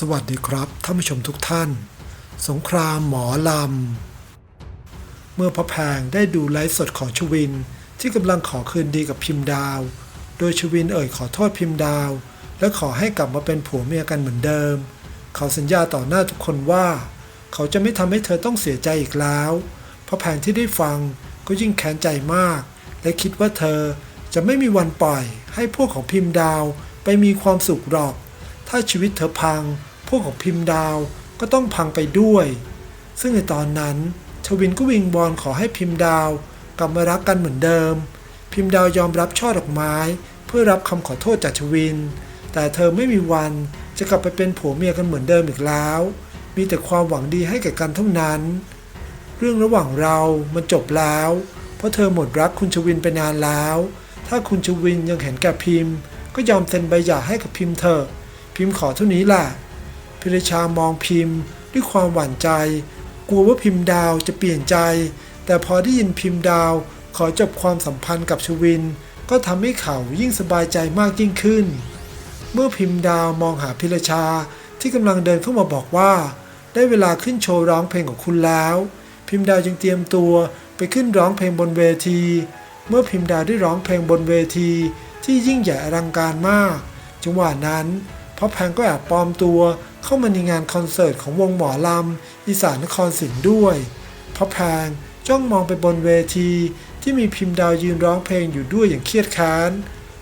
สวัสดีครับท่านผู้ชมทุกท่าน สงครามหมอลำ เมื่อพระแพงได้ดูไลฟ์สดของชวินที่กำลังขอคืนดีกับพิมพ์ดาว โดยชวินเอ่ยขอโทษพิมพ์ดาว และขอให้กลับมาเป็นผัวเมียกันเหมือนเดิม เขาสัญญาต่อหน้าทุกคนว่า เขาจะไม่ทำให้เธอต้องเสียใจอีกแล้วพระแพงที่ได้ฟังก็ยิ่งแค้นใจมาก และคิดว่าเธอจะไม่มีวันปล่อยให้พวกของพิมพ์ดาวไปมีความสุขหรอก ถ้าชีวิตเธอพัง พวกของพิมพ์ดาวก็ต้องพังไปด้วย ซึ่งในตอนนั้น ชวินก็วิงบอลขอให้พิมพ์ดาวกลับมารักกันเหมือนเดิม พิมพ์ดาวยอมรับช่อดอกไม้ เพื่อรับคำขอโทษจากชวิน แต่เธอไม่มีวันจะกลับไปเป็นผัวเมียกันเหมือนเดิมอีกแล้ว มีแต่ความหวังดีให้แก่กันเท่านั้น เรื่องระหว่างเรามันจบแล้ว เพราะเธอหมดรักคุณชวินไปนานแล้ว ถ้าคุณชวินยังเห็นแก่พิมพ์ ก็ยอมเซ็นใบหย่าให้กับพิมพ์เถอะ พิมพ์ขอเท่านี้แหละพิรชามองพิมพ์ด้วยความหวั่นใจ กลัวว่าพิมพ์ดาวจะเปลี่ยนใจ แต่พอได้ยินพิมพ์ดาว ขอจบความสัมพันธ์กับชวิน ก็ทำให้เขายิ่งสบายใจมากยิ่งขึ้น เมื่อพิมพ์ดาวมองหาพิรชาที่กำลังเดินเข้ามาบอกว่า ได้เวลาขึ้นโชว์ร้องเพลงของคุณแล้ว พิมพ์ดาวจึงเตรียมตัวไปขึ้นร้องเพลงบนเวที เมื่อพิมพ์ดาวได้ร้องเพลงบนเวที ที่ยิ่งใหญ่อลังการมาก จังหวะนั้น พ่อแพงก็แอบปลอมตัว เข้ามาในงานคอนเสิร์ตของวงหมอลำอีสานนครศรีด้วยพ่อแพงจ้องมองไปบนเวที ที่มีพิมพ์ดาวยืนร้องเพลงอยู่ด้วยอย่างเครียดแค้น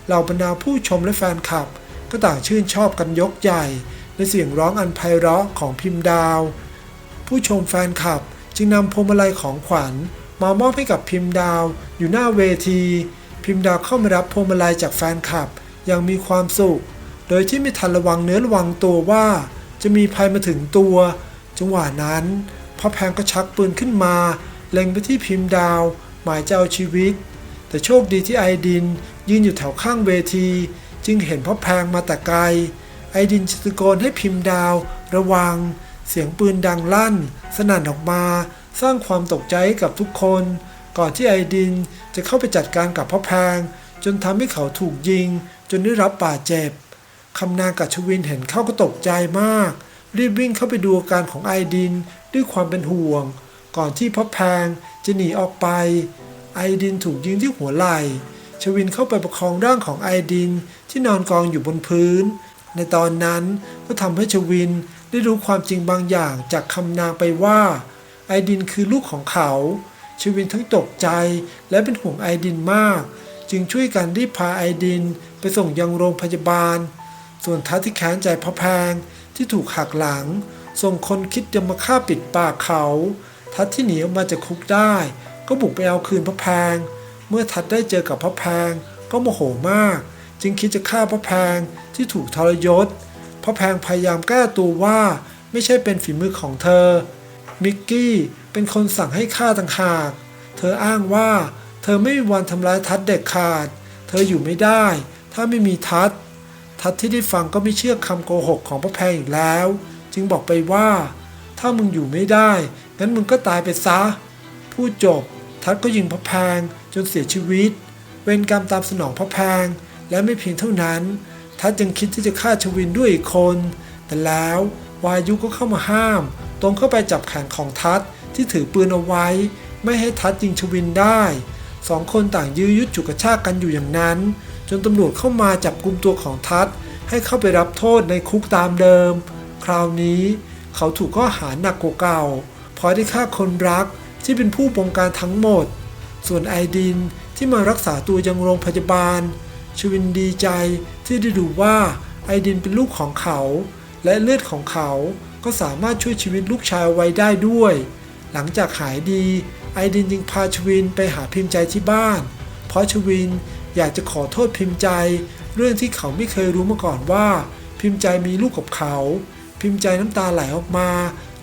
เหล่าบรรดาผู้ชมและแฟนคลับ ก็ต่างชื่นชอบกันยกใหญ่ ในเสียงร้องอันไพเราะของพิมพ์ดาว ผู้ชมแฟนคลับจึงนำพวงมาลัยของขวัญมามอบให้กับพิมพ์ดาวอยู่หน้าเวที พิมพ์ดาวเข้ามารับพวงมาลัยจากแฟนคลับอย่างมีความสุข โดยที่ไม่ทันระวังเนื้อระวังตัวว่า จะมีภัยมาถึงตัว จังหวะนั้นพ่อแพงก็ชักปืนขึ้นมา เล็งไปที่พิมพ์ดาว หมายจะเอาชีวิต แต่โชคดีที่ไอดิน ยืนอยู่แถวข้างเวที จึงเห็นพ่อแพงมาแต่ไกล ไอดินตะโกนให้พิมพ์ดาว ระวัง เสียงปืนดังลั่น สนั่นออกมา สร้างความตกใจให้กับทุกคน ก่อนที่ไอดินจะเข้าไปจัดการกับพ่อแพง จนทำให้เขาถูกยิง จนได้รับบาดเจ็บ คำนางกับชวินเห็นเข้าก็ตกใจมาก รีบวิ่งเข้าไปดูอาการของไอดินด้วยความเป็นห่วง ก่อนที่พ่อแพงจะหนีออกไป ไอดินถูกยิงที่หัวไหล่ ชวินเข้าไปประคองร่างของไอดินที่นอนกองอยู่บนพื้น ในตอนนั้นก็ทำให้ชวินได้รู้ความจริงบางอย่างจากคำนางไปว่า ไอดินคือลูกของเขา ชวินทั้งตกใจและเป็นห่วงไอดินมาก จึงช่วยกันรีบพาไอดินไปส่งยังโรงพยาบาล ส่วนทัศที่แค้นใจพระแพงที่ถูกหักหลังส่งคนคิดจะมาฆ่าปิดปากเขา ทัศที่หนีออกมาจากคุกได้ ก็บุกไปเอาคืนพระแพง เมื่อทัศได้เจอกับพระแพงก็โมโหมาก จึงคิดจะฆ่าพระแพงที่ถูกทรยศ พระแพงพยายามแก้ตัวว่าไม่ใช่เป็นฝีมือของเธอ มิกกี้เป็นคนสั่งให้ฆ่าต่างหาก เธออ้างว่า เธอไม่มีวันทำร้ายทัศเด็กขาด เธออยู่ไม่ได้ ถ้าไม่มีทัศ ทัศที่ได้ฟังก็ไม่เชื่อคำโกหกของพระแพงอีกแล้ว จึงบอกไปว่า ถ้ามึงอยู่ไม่ได้ งั้นมึงก็ตายไปซะ พูดจบ ทัศก็ยิงพระแพงจนเสียชีวิต เวรกรรมตามสนองพระแพง และไม่เพียงเท่านั้น ทัศยังคิดที่จะฆ่าชวินด้วยอีกคน แต่แล้ววายุก็เข้ามาห้าม ตรงเข้าไปจับแขนของทัศที่ถือปืนเอาไว้ ไม่ให้ทัศยิงชวินได้สองคนต่างยื้อยุดฉุกกระชากกันอยู่อย่างนั้น จนตำรวจเข้ามาจับกุมตัวของทัศให้เข้าไปรับโทษในคุกตามเดิม คราวนี้เขาถูกข้อหาหนักกว่าเก่าเพราะได้ฆ่าคนรักที่เป็นผู้บงการทั้งหมด ส่วนไอดินที่มารักษาตัวยังโรงพยาบาล ชวินดีใจที่ได้ดูว่าไอดินเป็นลูกของเขา และเลือดของเขาก็สามารถช่วยชีวิตลูกชายไว้ได้ด้วย หลังจากหายดี ไอดินจึงพาชวินไปหาพิมพ์ใจที่บ้าน เพราะชวิน อยากจะขอโทษพิมพ์ใจ เรื่องที่เขาไม่เคยรู้มาก่อนว่า พิมพ์ใจมีลูกกับเขา พิมพ์ใจน้ำตาไหลออกมา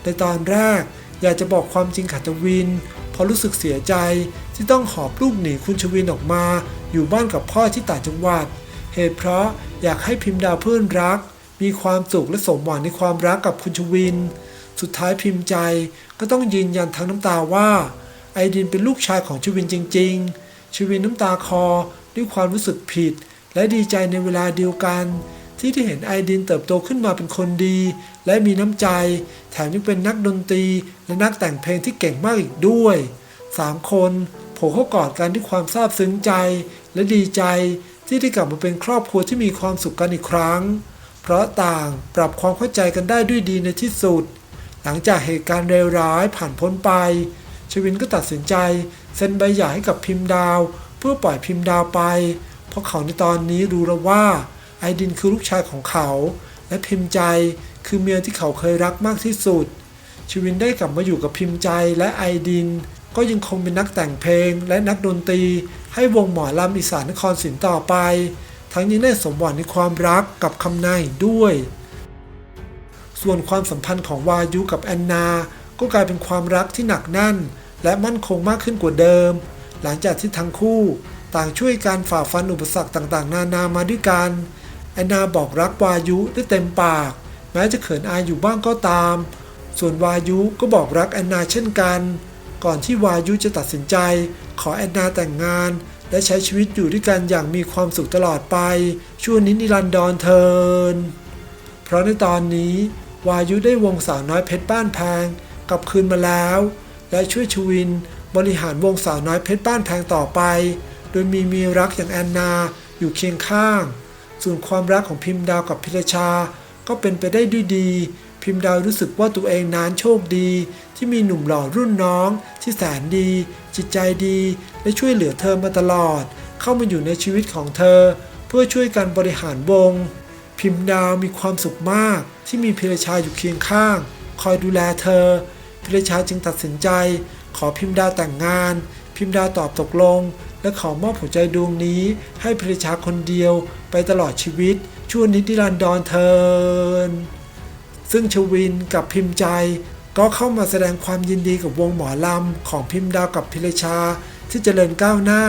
ในตอนแรก อยากจะบอกความจริงกับชวินเพราะรู้สึกเสียใจที่ต้องหอบลูกหนีคุณชวินออกมา อยู่บ้านกับพ่อที่ต่างจังหวัด เหตุเพราะอยากให้พิมพ์ดาวเพื่อนรัก มีความสุขและสมหวังในความรักกับคุณชวิน สุดท้ายพิมพ์ใจก็ต้องยืนยันทั้งน้ำตาว่า ไอดินเป็นลูกชายของชวินจริง ๆ ชวินน้ำตาคอ ด้วยความรู้สึกผิด และดีใจในเวลาเดียวกันทที่ที่เห็นไอดินเติบโตขึ้นมาเป็นคนดี และมีน้ำใจ แถมยังเป็นนักดนตรี และนักแต่งเพลงที่เก่งมากอีกด้วยสามคนโผล่เข้ากอดกันด้วยความซาบซึ้งใจ และดีใจที่ได้กลับมาเป็นครอบครัวที่มีความสุขกันอีกครั้ง เพราะต่างปรับความเข้าใจกันได้ด้วยดีในที่สุด หลังจากเหตุการณ์เลวร้ายผ่านพ้นไป ชวินก็ตัดสินใจ เซ็นใบหย่าให้กับพิมพ์ดาว เพื่อปล่อยพิมพ์ดาวไป เพราะเขาในตอนนี้รู้แล้วว่า ไอดินคือลูกชายของเขา และพิมพ์ใจคือเมียที่เขาเคยรักมากที่สุดชวินได้กลับมาอยู่กับพิมพ์ใจและไอดิน ก็ยังคงเป็นนักแต่งเพลงและนักดนตรี ให้วงหมอลำอีสานนครศรีต่อไป ทั้งยังได้สมหวังในความรักกับคำนายด้วย ส่วนความสัมพันธ์ของวายุกับแอนนา ก็กลายเป็นความรักที่หนักแน่น และมั่นคงมากขึ้นกว่าเดิม หลังจากที่ทั้งคู่ต่างช่วยการฝ่าฟันอุปสรรคต่างๆ นานามาด้วยกันแอนนาบอกรักวายุได้เต็มปาก แม้จะเขินอายอยู่บ้างก็ตาม ส่วนวายุก็บอกรักแอนนาเช่นกัน ก่อนที่วายุจะตัดสินใจ ขอแอนนาแต่งงาน และใช้ชีวิตอยู่ด้วยกันอย่างมีความสุขตลอดไปชั่วนิดนิรันดรเทินเพราะในตอนนี้ วายุได้วงสาวน้อยเพชรบ้านแพงกลับคืนมาแล้ว และช่วยชวิน บริหารวงสาวน้อยเพชรบ้านแพงต่อไป โดยมีมีรักอย่างแอนนาอยู่เคียงข้าง ส่วนความรักของพิมพ์ดาวกับพิรชา ก็เป็นไปได้ด้วยดี พิมพ์ดาวรู้สึกว่าตัวเองนั้นโชคดี ที่มีหนุ่มหล่อรุ่นน้อง ที่แสนดี จิตใจดี และช่วยเหลือเธอมาตลอด เข้ามาอยู่ในชีวิตของเธอ เพื่อช่วยกันบริหารวง พิมพ์ดาวมีความสุขมากที่มีพิรชาอยู่เคียงข้าง คอยดูแลเธอพิรชาจึงตัดสินใจ ขอพิมพ์ดาวแต่งงาน พิมพ์ดาวตอบตกลง และขอมอบหัวใจดวงนี้ให้พิชาคนเดียวไปตลอดชีวิต ชั่วนิดนิรันดรเทินซึ่งชวินกับพิมพ์ใจ ก็เข้ามาแสดงความยินดีกับวงหมอลำของพิมพ์ดาวกับพิรชา ที่เจริญก้าวหน้า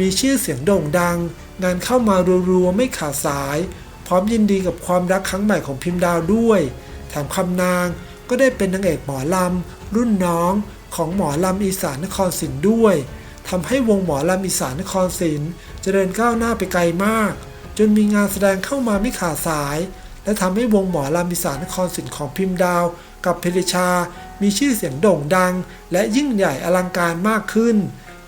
มีชื่อเสียงโด่งดัง งานเข้ามารัวๆไม่ขาดสาย พร้อมยินดีกับความรักครั้งใหม่ของพิมพ์ดาวด้วยแถมคำนางก็ได้เป็นนางเอกหมอลำรุ่นน้อง ของหมอลำอีสานนครศรีด้วยทำให้วงหมอลำอีสานนครศรีเจริญก้าวหน้าไปไกลมาก จนมีงานแสดงเข้ามาไม่ขาดสาย และทำให้วงหมอลำอีสานนครศรีของพิมพ์ดาว กับเพลิชา มีชื่อเสียงโด่งดัง และยิ่งใหญ่อลังการมากขึ้น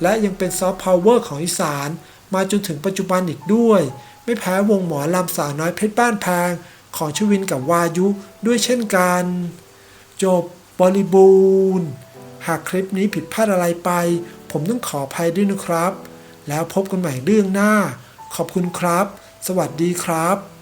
และยังเป็นซอฟต์พาวเวอร์ของอีสาน มาจนถึงปัจจุบันอีกด้วย ไม่แพ้วงหมอลำสาวน้อยเพชรบ้านแพงของชวินกับวายุด้วยเช่นกัน จบบริบูรณ์ หากคลิปนี้ผิดพลาดอะไรไป ผมต้องขออภัยด้วยนะครับ แล้วพบกันใหม่เรื่องหน้า ขอบคุณครับ สวัสดีครับ